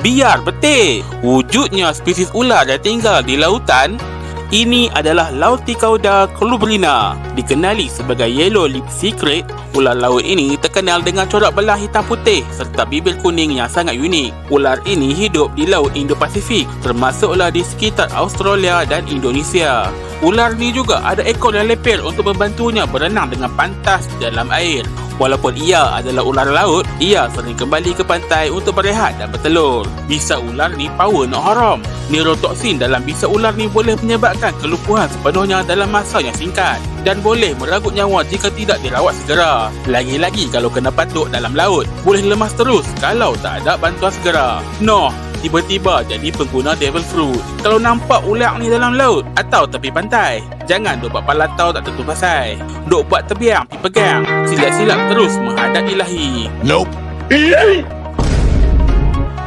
Biar betik. Wujudnya spesies ular yang tinggal di lautan ini adalah Lauticauda colubrina. Dikenali sebagai yellow lip secret, ular laut ini terkenal dengan corak belah hitam putih serta bibir kuning yang sangat unik. Ular ini hidup di Laut Indo-Pasifik, termasuklah di sekitar Australia dan Indonesia. Ular ni juga ada ekor yang lepel untuk membantunya berenang dengan pantas dalam air. Walaupun ia adalah ular laut, ia sering kembali ke pantai untuk berehat dan bertelur. Bisa ular ni power nak haram. Neurotoksin dalam bisa ular ni boleh menyebabkan kelumpuhan sepenuhnya dalam masa yang singkat dan boleh meragut nyawa jika tidak dirawat segera. Lagi-lagi kalau kena patuk dalam laut, boleh lemas terus kalau tak ada bantuan segera. Noh, tiba-tiba jadi pengguna devil fruit. Kalau nampak ular ni dalam laut atau tepi pantai, jangan duk buat palatau tak tentu pasal. Duk buat terbiang, pergi pegang. Silap-silap terus menghadap ilahi. Nope.